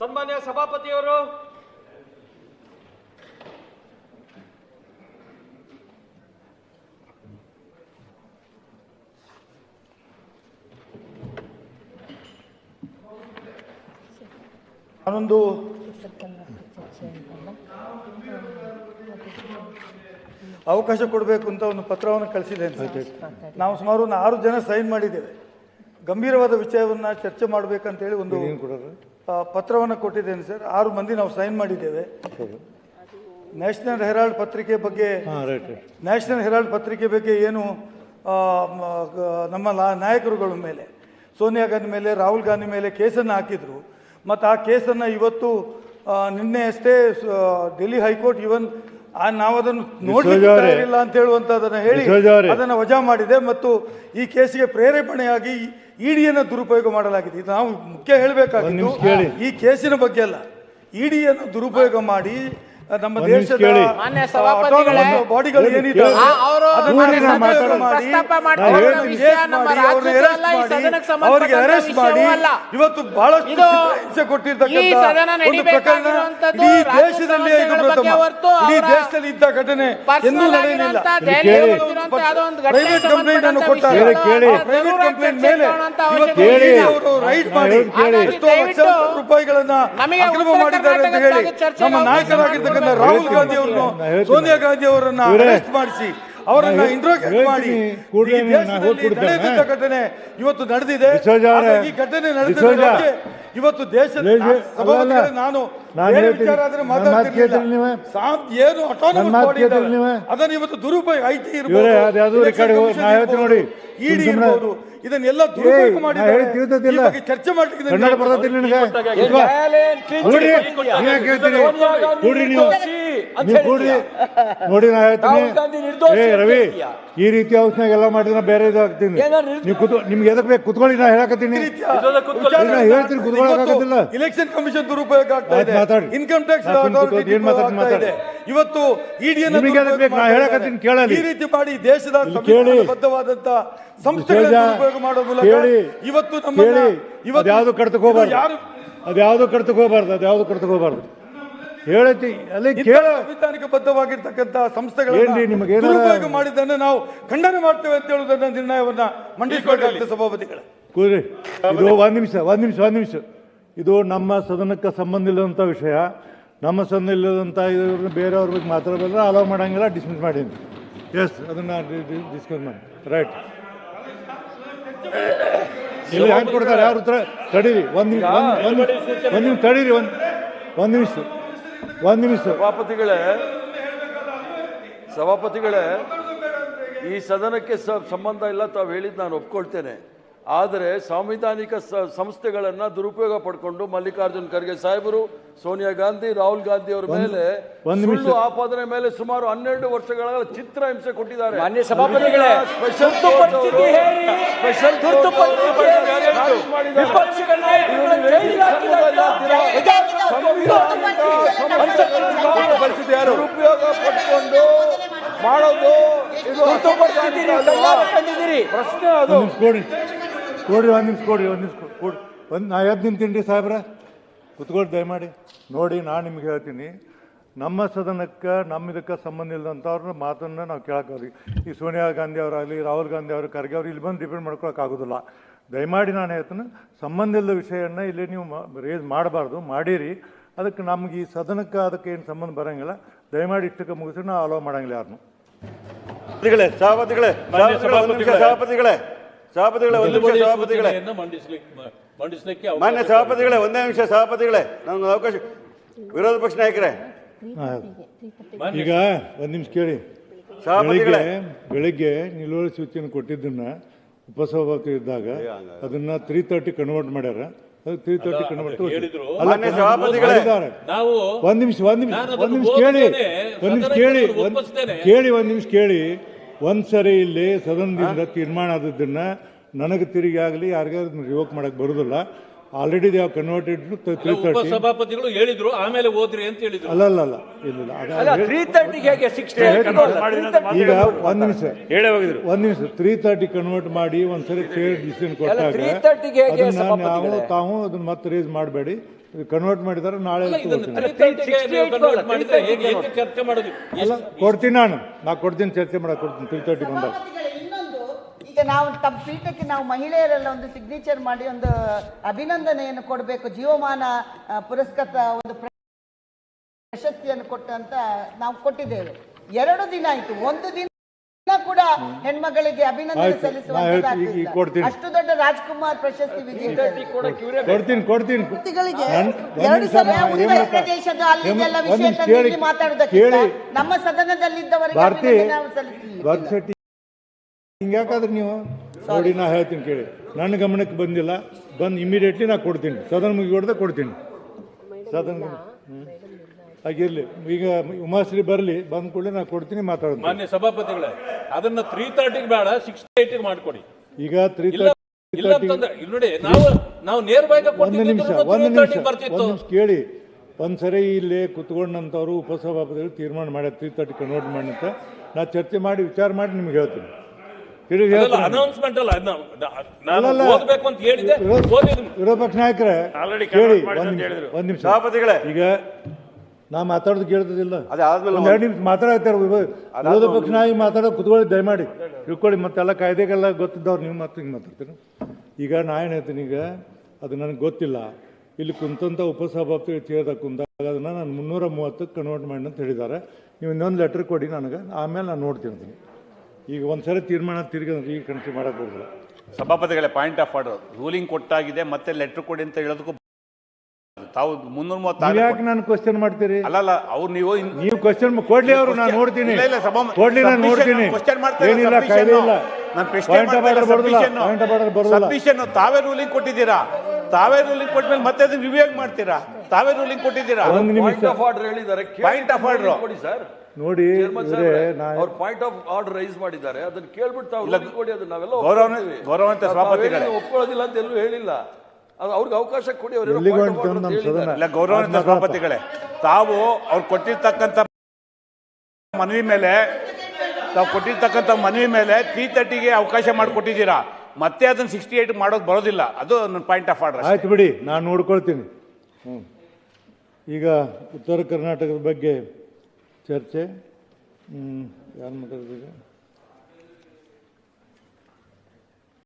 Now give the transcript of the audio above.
ಸನ್ಮಾನ್ಯ ಸಭಾಪತಿಯವರು ನಾನೊಂದು ಅವಕಾಶ ಕೊಡಬೇಕು ಅಂತ ಒಂದು ಪತ್ರವನ್ನು ಕಳಿಸಿದ್ದೇನೆ ನಾವು ಸುಮಾರು ಒಂದು ಆರು ಜನ ಸೈನ್ ಮಾಡಿದ್ದೇವೆ. ಗಂಭೀರವಾದ ವಿಷಯವನ್ನು ಚರ್ಚೆ ಮಾಡಬೇಕಂತೇಳಿ ಒಂದು ಆ, ಪತ್ರವನ್ನು ಕೊಟ್ಟಿದ್ದೇನೆ ಸರ್. ಆರು ಮಂದಿ ನಾವು ಸೈನ್ ಮಾಡಿದ್ದೇವೆ. ನ್ಯಾಷನಲ್ ಹೆರಾಲ್ಡ್ ಪತ್ರಿಕೆ ಬಗ್ಗೆ ನ್ಯಾಷನಲ್ ಹೆರಾಲ್ಡ್ ಪತ್ರಿಕೆ ಬಗ್ಗೆ ಏನು ನಮ್ಮ ನಾಯಕರುಗಳ ಮೇಲೆ ಸೋನಿಯಾ ಗಾಂಧಿ ಮೇಲೆ ರಾಹುಲ್ ಗಾಂಧಿ ಮೇಲೆ ಕೇಸನ್ನು ಹಾಕಿದ್ರು. ಮತ್ತು ಆ ಕೇಸನ್ನು ಇವತ್ತು ನಿನ್ನೆ ಅಷ್ಟೇ ಡೆಲ್ಲಿ ಹೈಕೋರ್ಟ್ ಇವನ್ ನಾವು ಅದನ್ನು ಅವರೇ. ಇಲ್ಲ ಅಂತ ಹೇಳುವಂತದನ್ನ ಹೇಳಿ ಅದನ್ನ ವಜಾ ಮಾಡಿದೆ ಮತ್ತು ಈ ಕೇಸಿಗೆ ಪ್ರೇರೇಪಣೆಯಾಗಿ ಇಡಿಯನ್ನು ದುರುಪಯೋಗ ಮಾಡಲಾಗಿದೆ. ಇದು ನಾವು ಮುಖ್ಯ ಹೇಳಬೇಕಾಗಿದ್ದು ಈ ಕೇಸಿನ ಬಗ್ಗೆ ಅಲ್ಲ. ಇಡಿಯನ್ನು ದುರುಪಯೋಗ ಮಾಡಿ ನಮ್ಮ ದೇಶದ ಮಾನ್ಯ ಸಭಾಪತಿಗಳೇ, ಬಾಡಿಗಳು ಅವರು? ಪ್ರಸ್ತಾಪ ವಿಷಯ ನಮ್ಮ ಈ ಸದನಕ್ಕೆ ಸಂಬಂಧಪಟ್ಟ ವಿಷಯವೂ ಅಲ್ಲ. ಇವತ್ತು ಬಹಳಷ್ಟು ಕೊಟ್ಟಿರ್ತಕ್ಕಂಥ ಈ ಸದನ ದೇಶದಲ್ಲಿ ಇದು ಪ್ರಥಮ. ಹೊರತು ದೇಶದಲ್ಲಿ ಇದ್ದ ಘಟನೆ ಎಂದೂ ನಡೆಯಲಿಲ್ಲ. ಪ್ರೈವೇಟ್ ಕಂಪ್ಲೇಂಟ್ ಅನ್ನು. ವಿಷಯಗಳು ಪ್ರೈವೇಟ್ ಕಂಪ್ಲೇಂಟ್ ಮೇಲೆ ಅವರು ರೈಟ್ ಮಾಡಿ. ಎಷ್ಟೋ ಲಕ್ಷಾಂತರ ರೂಪಾಯಿಗಳನ್ನ ಅಕ್ರಮ ಮಾಡಿದ್ದಾರೆ ಅಂತ ಹೇಳಿ. ನಮ್ಮ ನಾಯಕರಾಗಿದ್ದ ನಾಯಕರಾಗಿರ್ತಕ್ಕಂಥ ಮಾಡಿಕೊಡ್ಬೇಕು. ರಾಹುಲ್ ಗಾಂಧಿ ಅವರನ್ನು ಸೋನಿಯಾ ಗಾಂಧಿ ಅವರನ್ನ. ಅರೆಸ್ಟ್ ಮಾಡಿಸಿ ಅವರನ್ನ ಇಂಟ್ರೋಗೇಟ್ ಮಾಡಿ ಈ ದೇಶದಲ್ಲಿ ನಡೆದಿದ್ದ ಘಟನೆ ಇವತ್ತು ನಡೆದಿದೆ ಈ ಘಟನೆ. ಬಗ್ಗೆ ಇವತ್ತು ದೇಶದ ಸಭಾಪತಿಗಳೇ ನಾನು ವಿಚಾರ ಆದ್ರೆ ಮಾತಾಡ್ತಿರ್ಲಿಲ್ಲ. ಏನು ಅದನ್ನ ಇವತ್ತು ದುರುಪಯೋಗ ಐಟಿ ನೋಡಿ. ಇಡಿ ಇರ್ಬೋದು ಇದನ್ನೆಲ್ಲ ದುರುಪಯೋಗ ಮಾಡಿದ್ದಾರೆ. ಈ ಬಗ್ಗೆ ಚರ್ಚೆ ಮಾಡ್ಲಿಕ್ಕೆ ಕನ್ನಡ ನಿನಗೆ. ನೀವ್ ಕೂಡ್ರಿ. ನೋಡಿ ನಾ ಹೇಳ್ತೀನಿ. ಏ ರವಿ ಈ ರೀತಿ ಔಷಧ ಎಲ್ಲ ಮಾಡಿದ್ರೆ ಬೇರೆ ಇದು ಹಾಕ್ತೀನಿ ನೀವು ಕುತ್ ನಿಮ್ಗೆ ಎದಕ್ ಬೇಕು? ಕುತ್ಕೊಳ್ಳಿ ನಾ ಹೇಳಕತ್ತೀನಿ. ನಾ ಹೇಳ್ತೀನಿ ಕುತ್ಕೊಳ್ಳೋಕ್ಕಾಗೋದಿಲ್ಲ. ಇಲೆಕ್ಷನ್ ಕಮಿಷನ್ ದುರುಪಯೋಗ ಆಗ್ತಾ ಇದೆ. ಮಾತಾಡಿ. ಇನ್ಕಮ್ ಟ್ಯಾಕ್ಸ್ ಏನ್ ಮಾತಾಡ್ತೀನಿ, ಮಾತಾಡಿ. ಇವತ್ತು ಇಡಿಯನ್ನು ನಿಮಗೆ ಬೇಕು, ನಾ ಹೇಳಕತ್ತೀನಿ, ಕೇಳಲಿ. ಈ ರೀತಿ ಮಾಡಿ ದೇಶದ ಸಂಸ್ಥೆಗಳನ್ನು ವಿಶ್ವಜ, ದುರುಪಯೋಗ ಮಾಡೋ ಮೂಲಕ. ಇವತ್ತು ನಮ್ಮ ಅದ್ಯಾವುದು ಯಾವುದು ಹೋಗ್ಬಾರ್ದು? ಇದು ಯಾರು ಅದ್ಯಾವುದು ಕಡ್ತಕ್ ಹೋಗ್ಬಾರ್ದು? ಅದ್ಯಾವುದು ಕಡ್ತಕೋಬಾರ್ದು ಹೋಗ್ಬಾರ್ದು? ಹೇಳತಿ ಅಲ್ಲಿ ಕೇಳ ಸಂವಿಧಾನಿಕ ಬದ್ಧವಾಗಿರ್ತಕ್ಕಂಥ ಸಂಸ್ಥೆಗಳನ್ನು ನಿಮಗೆ ಏನಾರ- ದುರುಪಯೋಗ ಮಾಡಿದ್ದನ್ನು ನಾವು ಖಂಡನೆ ಮಾಡ್ತೇವೆ ಅಂತ ಹೇಳುವುದನ್ನ ನಿರ್ಣಯವನ್ನ ಮಂಡಿಸಬೇಕಾಗ್ತದೆ ಸಭಾಪತಿಗಳ. ಕೂರಿ ಇದು ಒಂದ್ ನಿಮಿಷ ಒಂದ್ ನಿಮಿಷ ಒಂದ್ ನಿಮಿಷ. ಇದು ನಮ್ಮ ಸದನಕ್ಕೆ ಸಂಬಂಧ ಇಲ್ಲದಂಥ ವಿಷಯ. ನಮ್ಮ ಸದನ ಇಲ್ಲದಂಥ ಇದ್ರನ್ನ ಬೇರೆಯವ್ರ ಬಗ್ಗೆ ಮಾತಾಡಬಲ್ಲ ಅಲೋ ಮಾಡಂಗಿಲ್ಲ ಡಿಸ್ಮಿಸ್ ಮಾಡೀನಿ. ಎಸ್ ಅದನ್ನ ಡಿಸ್ಕಸ್ ಮಾಡಿ. ರೈಟ್ ಇಲ್ಲಿ ಹೆಂಗೆ ಕೊಡ್ತಾರೆ ಯಾರು ಉತ್ತರ? ತಡೀರಿ ಒಂದು ನಿಮಿಷ ಒಂದು ಒಂದು ನಿಮಿಷ ತಡೀರಿ ಒಂದು ಒಂದು ನಿಮಿಷ. ಒಂದು ನಿಮಿಷ. ಸಭಾಪತಿಗಳೇ ಸಭಾಪತಿಗಳೇ ಈ ಸದನಕ್ಕೆ ಸಂಬಂಧ ಇಲ್ಲ ತಾವು ಹೇಳಿದ್ದು ನಾನು ಒಪ್ಕೊಳ್ತೇನೆ. ಆದರೆ ಸಾಂವಿಧಾನಿಕ ಸಂಸ್ಥೆಗಳನ್ನು ಸಂಸ್ಥೆಗಳನ್ನ ದುರುಪಯೋಗ ಪಡ್ಕೊಂಡು ಮಲ್ಲಿಕಾರ್ಜುನ್ ಖರ್ಗೆ ಸಾಹೇಬರು ಸೋನಿಯಾ ಗಾಂಧಿ ರಾಹುಲ್ ಗಾಂಧಿ ಅವರ ಮೇಲೆ. ಸುಳ್ಳು ಆಪಾದನೆ ಮೇಲೆ ಸುಮಾರು ಹನ್ನೆರಡು ವರ್ಷಗಳ ಚಿತ್ರ ಹಿಂಸೆ ಕೊಟ್ಟಿದ್ದಾರೆ. ದುರುಪಯೋಗ ಪಡ್ಕೊಂಡು ಮಾಡೋದು ತುರ್ತು ಪರಿಸ್ಥಿತಿ ನೀವು ಪ್ರಶ್ನೆ ಅದು. ಕೊಡ್ರಿ, ಒಂದು ನಿಮಿಷ ಕೊಡ್ರಿ, ಒಂದು ನಿಮಿಷ ಕೊಡಿ ಒಂದು ನಾ ಎದ್ದು ನಿಂತೀನಿ ಸಾಹೇಬ್ರ? ಕುತ್ಕೊಳ್ಳಿ ದಯಮಾಡಿ. ನೋಡಿ, ನಾನು ನಿಮ್ಗೆ ಹೇಳ್ತೀನಿ. ನಮ್ಮ ಸದನಕ್ಕೆ ನಮ್ಮ ಇದಕ್ಕೆ ಸಂಬಂಧ ಇಲ್ಲದಂಥವ್ರನ್ನ ಮಾತನ್ನು ನಾವು ಕೇಳೋಕ್ಕಾಗಲಿ. ಈ ಸೋನಿಯಾ ಗಾಂಧಿ ಅವರಾಗಲಿ, ರಾಹುಲ್ ಗಾಂಧಿ ಅವರು, ಖರ್ಗೆ ಅವರು ಇಲ್ಲಿ ಬಂದು ಡಿಪೆಂಡ್ ಮಾಡ್ಕೊಳಕ್ಕಾಗೋದಿಲ್ಲ ದಯಮಾಡಿ ನಾನು ಹೇಳ್ತೀನಿ, ಸಂಬಂಧ ಇಲ್ಲದ ವಿಷಯವನ್ನು ಇಲ್ಲಿ ನೀವು ರೇಸ್ ಮಾಡಬಾರ್ದು, ಮಾಡಿರಿ. ಅದಕ್ಕೆ ನಮ್ಗೆ ಈ ಸದನಕ್ಕೆ ಅದಕ್ಕೆ ಏನು ಸಂಬಂಧ ಬರೋಂಗಿಲ್ಲ. ದಯಮಾಡಿ ಇಷ್ಟಕ್ಕೆ ಮುಗಿಸಿ ನಾವು ಅಲೋ ಮಾಡೋಂಗಿಲ್ಲ ಯಾರನ್ನು ಸಭಾಪತಿಗಳೇ ಸಭಾಪತಿಗಳೇ ಸಭಾಪತಿಗಳೇ. ಸಭಾಪತಿಗಳೇ ಒಂದು ನಿಮಿಷ ಸಭಾಪತಿಗಳೇ. ಮಂಡಿಸಲಿಕ್ಕೆ ಮಾನ್ಯ ಸಭಾಪತಿಗಳೇ ಒಂದೇ ನಿಮಿಷ ಸಭಾಪತಿಗಳೇ. ನನಗೆ ಅವಕಾಶ ವಿರೋಧ ಪಕ್ಷ ನಾಯಕರೇ. ಈಗ ಒಂದು ನಿಮಿಷ ಕೇಳಿ. ಸಭಾಪತಿಗಳೇ. ಬೆಳಿಗ್ಗೆ ನಿಲುವಳಿ ಸೂಚನೆ ಕೊಟ್ಟಿದ್ದನ್ನ ಉಪಸಭಾಪತಿ ಇದ್ದಾಗ ಅದನ್ನ ತ್ರೀ ತರ್ಟಿ ಕನ್ವರ್ಟ್ ಮಾಡ್ಯಾರ. ಅದು ತ್ರೀ ತರ್ಟಿ ಕನ್ವರ್ಟ್ ಮಾನ್ಯ ಸಭಾಪತಿಗಳೇ. ನಾವು ಒಂದ್ ನಿಮಿಷ ಒಂದ್ ನಿಮಿಷ ಒಂದ್ ನಿಮಿಷ ಕೇಳಿ. ಒಂದ್ ನಿಮಿಷ ಕೇಳಿ. ಕೇಳಿ ಒಂದ್ ನಿಮಿಷ ಕೇಳಿ. ಒಂದ್ ಸರಿ ಇಲ್ಲಿ ಸದನದಿಂದ ತೀರ್ಮಾನ ಆದದ್ದನ್ನ ನನಗೆ ತಿರುಗಿ ಆಗಲಿ ಯಾರಿಗಾದ್ರು ರಿವೋಕ್ ಮಾಡಕ್ ಬರುದಿಲ್ಲ. Already they converted three thirty ಉಪಸಭಾಪತಿಗಳು ಹೇಳಿದ್ರು ಆಮೇಲೆ ಓದ್ರಿ ಅಂತ ಹೇಳಿದ್ರು. ಅಲ್ಲ ಅಲ್ಲ ಅಲ್ಲ ಇಲ್ಲ ತ್ರೀ ತರ್ಟಿಗೆ ಹೇಗೆ ಸಿಕ್ಸ್ ಈಗ ಒಂದ್ ನಿಮಿಷ. ಒಂದ್ ನಿಮಿಷ. ತ್ರೀ ತರ್ಟಿ ಕನ್ವರ್ಟ್ ಮಾಡಿ ಒಂದ್ಸರಿ ಚೇರ್ ಡಿಸಿಷನ್ ಕೊಟ್ಟಾಗ 3:30 ಗೆ ಹೇಗೆ ಅದನ್ನ ನಾವು ತಾವು ಅದನ್ನ ಮತ್ತೆ ರೇಸ್ ಮಾಡಬೇಡಿ. ಕನ್ವರ್ಟ್ ಮಾಡಿದ್ದಾರೆ ನಾಳೆ ಅಲ್ಲ, ಇದನ್ನು ತಗೊಳ್ತೀನಿ. 330 ಗೆ ನೀವು convert ಮಾಡಿದ್ರೆ ಹೇಗೆ ಹೇಗೆ ಚರ್ಚೆ ಮಾಡೋದು? ಅಲ್ಲ ಕೊಡ್ತೀನಿ ನಾನು. ನಾ ಕೊಡ್ತೀನಿ ಚರ್ಚೆ ಮಾಡಕ್ಕೆ ಕೊಡ್ತೀನಿ ತ್ರೀ ತರ್ಟಿ ಬಂದಾಗ ಇನ್ನೊಂದು ಈಗ ನಾವು ತಮ್ಮ ಪೀಠಕ್ಕೆ ನಾವು ಮಹಿಳೆಯರೆಲ್ಲ ಒಂದು ಸಿಗ್ನೇಚರ್ ಮಾಡಿ ಒಂದು ಅಭಿನಂದನೆಯನ್ನು ಕೊಡಬೇಕು ಜೀವಮಾನ ಪುರಸ್ಕೃತ ಒಂದು ಪ್ರ- ಪ್ರಶಸ್ತಿಯನ್ನು ಕೊಟ್ಟಂತ ನಾವು ಕೊಟ್ಟಿದ್ದೇವೆ. ಎರಡು ದಿನ ಆಯ್ತು ಒಂದು ದಿನ ಕೂಡ ಹೆಣ್ಮಗಳಿಗೆ ಅಭಿನಂದನೆ ಆಯ್ತು. ನಾ ಹೇಳ್ತೀನಿ, ಈಗ- ಈಗ ಕೊಡ್ತೀನಿ. ಸಲ್ಲಿಸುವಂತ ಅಷ್ಟು ದೊಡ್ಡ ರಾಜ್ಕುಮಾರ್ ಪ್ರಶಸ್ತಿ ಕೊಡ್ತೀನಿ ಕೊಡ್ತೀನಿ. ಎರಡು ಉತ್ತರ. ಪ್ರದೇಶದ ಅಲ್ಲಿದೆಲ್ಲ ವಿಷಯ. ನಮ್ಮ ಸದನದಲ್ಲಿದ್ದವರಿಗೆ ಹಿಂಗ್ಯಾಕಾದ್ರೆ ನೀವು ನೋಡಿ ನಾ ಹೇಳ್ತೀನಿ ಕೇಳಿ. ನನ್ನ ಗಮನಕ್ಕೆ ಬಂದಿಲ್ಲ. ಬಂದು ಇಮಿಡಿಯೇಟ್ಲಿ ನಾ ಕೊಡ್ತೀನಿ. ಸದನ ಮುಗಿಗೊಡ್ದೆ ಕೊಡ್ತೀನಿ. ಸದನ ಆಗಿರ್ಲಿ ಈಗ ಉಮಾಶ್ರೀ ಬರಲಿ ಬಂದ ಕೂಡಲೇ ನಾ ಕೊಡ್ತೀನಿ ಮಾತಾಡೋದು ಮಾನ್ಯ ಸಭಾಪತಿಗಳೇ ಅದನ್ನ ತ್ರೀ ತರ್ಟಿಗೆ ಬೇಡ ಸಿಕ್ಸ್ ಏಟಿಗೆ ಮಾಡ್ಕೊಡಿ. ಈಗ ತ್ರೀ ಇಲ್ಲ ಅಂತಂದ್ರೆ ಇಲ್ಲಿ ನೋಡಿ ನಾವು ನಾವು ನೇರವಾಗಿ ಒಂದು ನಿಮಿಷ ಒಂದು ನಿಮಿಷ ಒಂದು ಬರ್ತಿತ್ತು ನಿಮಿಷ ಕೇಳಿ. ಒಂದ್ಸರಿ ಇಲ್ಲಿ ಕುತ್ಕೊಂಡಂಥವ್ರು ಉಪಸಭಾಪತಿಗಳು ತೀರ್ಮಾನ ಮಾಡ್ಯಾರ ತ್ರೀ ತರ್ಟಿ ಕನ್ವರ್ಟ್ ಮಾಡಿ ಅಂತ ನಾ ಚರ್ಚೆ ಮಾಡಿ ವಿಚಾರ ಮಾಡಿ ನಿಮ್ಗೆ ಹೇಳ್ತೀನಿ. ಅನೌನ್ಸ್ಮೆಂಟ್ ಅಲ್ಲ ನಾನು. ಓದ್ಬೇಕು ಅಂತ ಹೇಳಿದೆ ವಿರೋಧ- ನಾಯಕರೇ Already ಕೇಳಿ. ಒಂದ್ ನಿಮಿಷ ಸಭಾಪತಿಗಳೇ. ಈಗ ನಾ ಮಾತಾಡೋದು ಕೇಳ್ತದಿಲ್ಲ. ಎರಡು ನಿಮಿಷ ಮಾತಾಡ್ತಾರೆ ವಿರೋಧ ಪಕ್ಷ ನಾಯಕ ಮಾತಾಡೋ ಕುತ್ಕೊಳ್ಳಿ ದಯಮಾಡಿ. ತಿಳ್ಕೊಳ್ಳಿ ಮತ್ತೆಲ್ಲ ಕಾಯ್ದೆಗೆಲ್ಲ ಗೊತ್ತಿದ್ದವ್ರು ನೀವು ಮತ್ತೆ ಹಿಂಗೆ ಮಾತಾಡ್ತೀರಿ? ಈಗ ನಾ ಏನು ಹೇಳ್ತೀನಿ ಈಗ ಅದು ನನಗೆ ಗೊತ್ತಿಲ್ಲ. ಇಲ್ಲಿ ಕುಂತಂಥ ಉಪಸಭಾಪತಿ ಚೇರ್ದಾಗ ಕುಂತಾಗ ಅದನ್ನು ನಾನು ಮುನ್ನೂರ ಮೂವತ್ತಕ್ಕೆ ಕನ್ವರ್ಟ್ ಮಾಡಿ ಅಂತ ಹೇಳಿದ್ದಾರೆ. ನೀವು ಇನ್ನೊಂದು ಲೆಟ್ರ್ ಕೊಡಿ ನನಗೆ ಆಮೇಲೆ ನಾನು ನೋಡ್ತೀನಿ. ಈಗ ಒಂದ್ಸಲ ತೀರ್ಮಾನ ತಿರುಗಿ ಈಗ ಕನ್ಸಿ ಮಾಡೋಕೆ ಹೋಗಲ್ಲ ಸಭಾಪತಿಗಳೇ ಪಾಯಿಂಟ್ ಆಫ್ ಆರ್ಡರ್ ರೂಲಿಂಗ್ ಕೊಟ್ಟಾಗಿದೆ ಮತ್ತೆ ಲೆಟರ್ ಕೊಡಿ ಅಂತ ಹೇಳೋದಕ್ಕೂ ತಾವು ಮುನ್ನೂರ ಮೂವತ್ತಾರು ಯಾಕೆ ನಾನು ಕ್ವಶನ್ ಮಾಡ್ತೀರಿ? ಅಲ್ಲಲ್ಲ ಅವ್ರು ನೀವು ನೀವು ಕ್ವಶನ್ ಕೊಡ್ಲಿ ಅವರು ನಾನು ನೋಡ್ತೀನಿ. ಇಲ್ಲ, ಇಲ್ಲ, ಸಭಾ- ಕೊಡ್ಲಿ ನಾನು ನೋಡ್ತೀನಿ. ಕ್ವಶನ್ ಏನಿಲ್ಲ. ಕಾಯ್ದೆ ಇಲ್ಲ. ನಾನು ಪಾಯಿಂಟ್ ಆಫ್ ಆರ್ಡರ್ ಬರೋದಿಲ್ಲ. ಪಾಯಿಂಟ್ ಆಫ್ ಆರ್ಡರ್ ಬರೋದಿಲ್ಲ. ಸಬ್ಮಿಷನ್ ತಾವೇ ರೂಲಿಂಗ್ ಕೊಟ್ಟಿದ್ದೀರಾ? ತಾವೇ ರೂಲಿಂಗ್ ಕೊಟ್ಟಮೇಲೆ ಮತ್ತೆ ಅದನ್ನ ರಿವ್ಯೂ ಮಾಡ್ತೀರಾ? ತಾವೇ ರೂಲಿಂಗ್ ಕೊಟ್ಟಿದ್ದೀರಾ? ಒಂದು ನಿಮಿಷ. ಪಾಯಿಂಟ್ ಆಫ್ ಆರ್ಡರ್ ಹೇಳಿದ್ದಾರೆ. ಪಾಯಿಂಟ್ ಆಫ್ ಆರ್ಡರ್ ಕೊಡಿ ಸರ್ ನೋಡಿ ಅವ್ರು ಪಾಯಿಂಟ್ ಆಫ್ ಆರ್ಡರ್ ರೈಸ್ ಮಾಡಿದ್ದಾರೆ ಅದನ್ನ ಕೇಳ್ಬಿಟ್ಟು ತಾವು ಕೊಡಿ ಅದನ್ನ ನಾವೆಲ್ಲ. ಗೌರವಾನ್ವಿತ ಸಭಾಪತಿಗಳೇ. ಒಪ್ಕೊಳ್ಳೋದಿಲ್ಲ ಅಂತ ಎಲ್ಲೂ ಹೇಳಿಲ್ಲ ಅದು ಅವ್ರಿಗೆ ಅವಕಾಶ ಕೊಡಿ? ಇಲ್ಲ ಗೌರವಾನ್ವಿತ ಸಭಾಪತಿಗಳೇ ತಾವು ಅವ್ರು ಕೊಟ್ಟಿರ್ತಕ್ಕಂಥ ಮನವಿ ಮೇಲೆ ತಾವು ಕೊಟ್ಟಿರ್ತಕ್ಕಂಥ ಮನವಿ ಮೇಲೆ ತ್ರೀ ತರ್ಟಿಗೆ ಅವಕಾಶ ಮಾಡಿಕೊಟ್ಟಿದ್ದೀರಾ ಮತ್ತೆ ಅದನ್ನ ಸಿಕ್ಸ್ಟಿ ಏಟ್ ಮಾಡೋದು ಬರೋದಿಲ್ಲ ಅದು ನನ್ನ ಪಾಯಿಂಟ್ ಆಫ್ ಆರ್ಡರ್ ಆಯ್ತು ಬಿಡಿ ನಾನು ನೋಡ್ಕೊಳ್ತೀನಿ ಹ್ಞೂ ಈಗ ಉತ್ತರ ಕರ್ನಾಟಕದ ಬಗ್ಗೆ ಚರ್ಚೆ ಹ್ಞೂ ಯಾರು ಮಾತಾಡ್ತೀವಿ